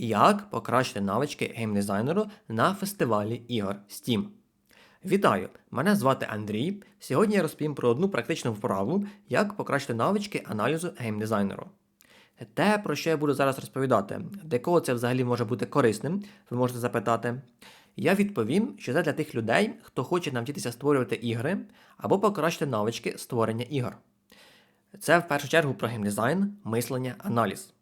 Як покращити навички геймдизайнеру на фестивалі ігор Steam? Вітаю! Мене звати Андрій. Сьогодні я розповім про одну практичну вправу, як покращити навички аналізу геймдизайнеру. Те, про що я буду зараз розповідати, для кого це взагалі може бути корисним, ви можете запитати. Я відповім, що це для тих людей, хто хоче навчитися створювати ігри або покращити навички створення ігор. Це в першу чергу про геймдизайн, мислення, аналіз.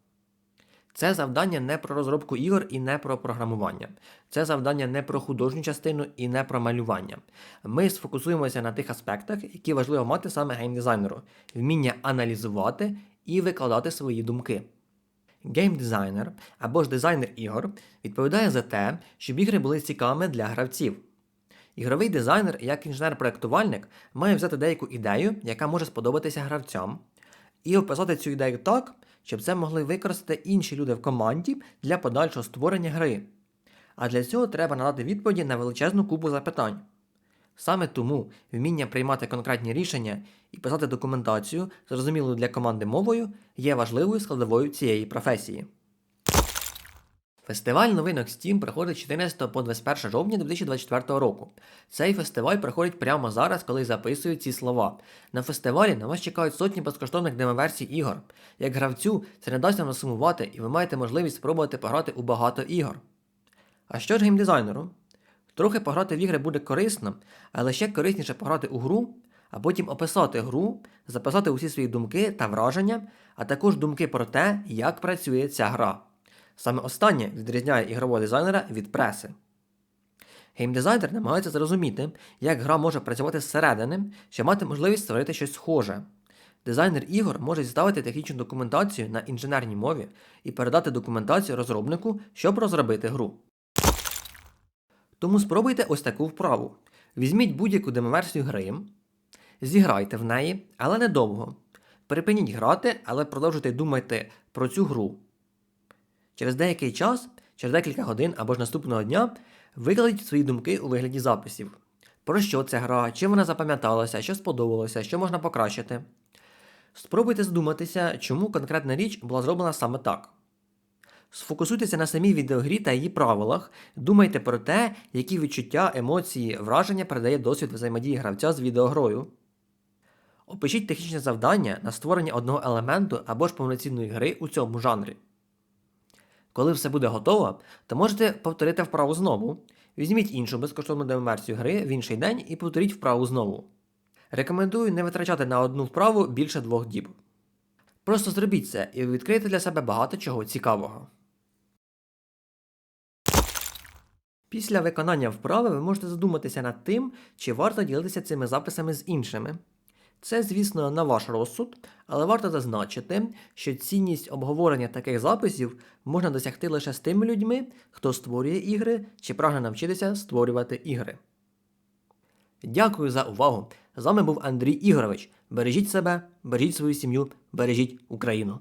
Це завдання не про розробку ігор і не про програмування. Це завдання не про художню частину і не про малювання. Ми сфокусуємося на тих аспектах, які важливо мати саме геймдизайнеру: вміння аналізувати і викладати свої думки. Геймдизайнер або ж дизайнер ігор відповідає за те, щоб ігри були цікавими для гравців. Ігровий дизайнер, як інженер-проєктувальник, має взяти деяку ідею, яка може сподобатися гравцям, і описати цю ідею так, щоб це могли використати інші люди в команді для подальшого створення гри. А для цього треба надати відповіді на величезну купу запитань. Саме тому вміння приймати конкретні рішення і писати документацію, зрозумілою для команди мовою, є важливою складовою цієї професії. Фестиваль новинок Steam проходить 14 по 21 жовтня 2024 року. Цей фестиваль проходить прямо зараз, коли записують ці слова. На фестивалі на вас чекають сотні безкоштовних демоверсій ігор. Як гравцю, це не дасть вам насумувати, і ви маєте можливість спробувати пограти у багато ігор. А що ж геймдизайнеру? Трохи пограти в ігри буде корисно, але ще корисніше пограти у гру, а потім описати гру, записати усі свої думки та враження, а також думки про те, як працює ця гра. Саме останнє відрізняє ігрового дизайнера від преси. Геймдизайнер намагається зрозуміти, як гра може працювати зсередини, щоб мати можливість створити щось схоже. Дизайнер ігор може зіставити технічну документацію на інженерній мові і передати документацію розробнику, щоб розробити гру. Тому спробуйте ось таку вправу. Візьміть будь-яку демоверсію гри, зіграйте в неї, але недовго. Припиніть грати, але продовжуйте думати про цю гру. Через деякий час, через декілька годин або ж наступного дня, викладіть свої думки у вигляді записів. Про що ця гра, чим вона запам'яталася, що сподобалося, що можна покращити. Спробуйте здуматися, чому конкретна річ була зроблена саме так. Сфокусуйтеся на самій відеогрі та її правилах, думайте про те, які відчуття, емоції, враження передає досвід взаємодії гравця з відеогрою. Опишіть технічне завдання на створення одного елементу або ж повноцінної гри у цьому жанрі. Коли все буде готово, то можете повторити вправу знову. Візьміть іншу безкоштовну демоверсію гри в інший день і повторіть вправу знову. Рекомендую не витрачати на одну вправу більше двох діб. Просто зробіть це і ви відкриєте для себе багато чого цікавого. Після виконання вправи ви можете задуматися над тим, чи варто ділитися цими записами з іншими. Це, звісно, на ваш розсуд, але варто зазначити, що цінність обговорення таких записів можна досягти лише з тими людьми, хто створює ігри чи прагне навчитися створювати ігри. Дякую за увагу! З вами був Андрій Ігорович. Бережіть себе, бережіть свою сім'ю, бережіть Україну.